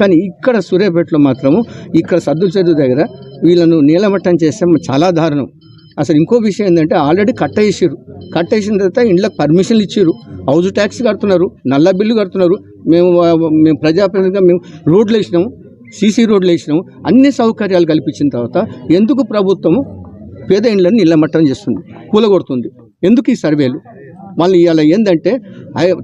కానీ ఇక్కడ సూర్యాపేటలో మాత్రము ఇక్కడ సద్దుల చదువు దగ్గర వీళ్ళను నీలమట్టం చేస్తే చాలా దారుణం. అసలు ఇంకో విషయం ఏంటంటే ఆల్రెడీ కట్ట వేసారు కట్ట వేసిన తర్వాత ఇండ్లకు పర్మిషన్లు ఇచ్చారు హౌస్ ట్యాక్స్ కడుతున్నారు నల్ల బిల్లు కడుతున్నారు. మేము మేము ప్రజాప్రతినిధిగా మేము రోడ్లు వేసినాము సీసీ రోడ్లు వేసినాము అన్ని సౌకర్యాలు కల్పించిన తర్వాత ఎందుకు ప్రభుత్వము పేద ఇండ్లను నీళ్ళమట్టం చేస్తుంది కూలగొడుతుంది? ఎందుకు ఈ సర్వేలు? వాళ్ళు ఇవాళ ఏంటంటే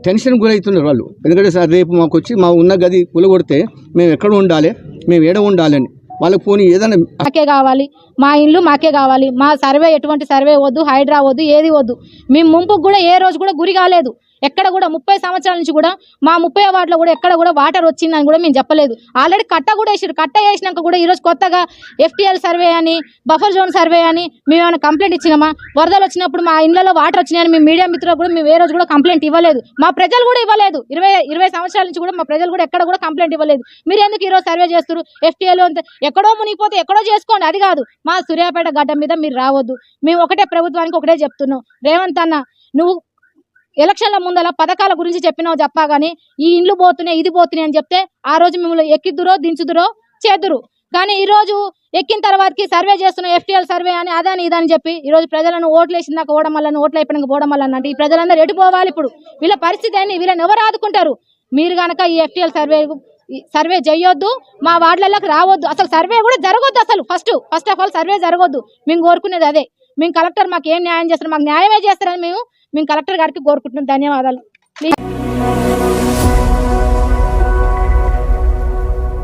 టెన్షన్ గురవుతున్నారు వాళ్ళు. ఎందుకంటే సార్ రేపు మాకు వచ్చి మా ఉన్న గది కూలగొడితే మేము ఎక్కడ ఉండాలి? మేము ఏడ ఉండాలని వాళ్ళకి పోనీ ఏదైనా మాకే కావాలి. మా ఇల్లు మాకే కావాలి. మా సర్వే ఎటువంటి సర్వే వద్దు హైడ్రా వద్దు ఏది వద్దు. మేము ముంపుకు కూడా ఏ రోజు కూడా గురి కాలేదు. ఎక్కడ కూడా ముప్పై సంవత్సరాల నుంచి కూడా మా ముప్పై వార్డులో కూడా ఎక్కడ కూడా వాటర్ వచ్చిందని కూడా మేము చెప్పలేదు. ఆల్రెడీ కట్ట కూడా వేసారు కట్ట వేసినాక కూడా ఈరోజు కొత్తగా ఎఫ్టీఎల్ సర్వే అని బఫర్ జోన్ సర్వే అని మేము ఏమైనా కంప్లైంట్ ఇచ్చినామా? వరదలు వచ్చినప్పుడు మా ఇళ్ళలో వాటర్ వచ్చినాయని మేము మీడియా మిత్రులు కూడా మేము ఏ రోజు కూడా కంప్లైంట్ ఇవ్వలేదు. మా ప్రజలు కూడా ఇవ్వలేదు. ఇరవై ఇరవై సంవత్సరాల నుంచి కూడా మా ప్రజలు కూడా ఎక్కడ కూడా కంప్లైంట్ ఇవ్వలేదు. మీరు ఎందుకు ఈరోజు సర్వే చేస్తారు ఎఫ్టీఎల్ అంత ఎక్కడో మునిగిపోతే ఎక్కడో చేసుకోండి. అది కాదు. మా సూర్యాపేట గడ్డ మీద మీరు రావద్దు. మేము ఒకటే ప్రభుత్వానికి ఒకటే చెప్తున్నాం. రేవంత్ అన్న నువ్వు ఎలక్షన్ల ముందల పథకాల గురించి చెప్పినావు చెప్పా కానీ ఈ ఇండ్లు పోతున్నాయి ఇది పోతున్నాయి అని చెప్తే ఆ రోజు మిమ్మల్ని ఎక్కిద్దురో దించుదురో చేద్దురు కానీ ఈ రోజు ఎక్కిన తర్వాతకి సర్వే చేస్తున్న ఎఫ్టీఎల్ సర్వే అని అదని ఇదని చెప్పి ఈ రోజు ప్రజలను ఓట్లు వేసిందాక ఓడం వల్ల ఓట్లు అయిపోయినాక పోవడం వల్ల అంటే ఈ ప్రజలందరూ ఎటు పోవాలి ఇప్పుడు? వీళ్ళ పరిస్థితి అని వీళ్ళని ఎవరు ఆదుకుంటారు? మీరు కనుక ఈ ఎఫ్టీఎల్ సర్వే సర్వే చేయొద్దు మా వార్డులలోకి రావద్దు. అసలు సర్వే కూడా జరగొద్దు అసలు. First first of all survey జరగొద్దు. మేము కోరుకునేది అదే. మేము కలెక్టర్ మాకు ఏం న్యాయం చేస్తారు మాకు న్యాయమే చేస్తారని మేము మేము కలెక్టర్ గారికి కోరుకుంటున్నాం. ధన్యవాదాలు.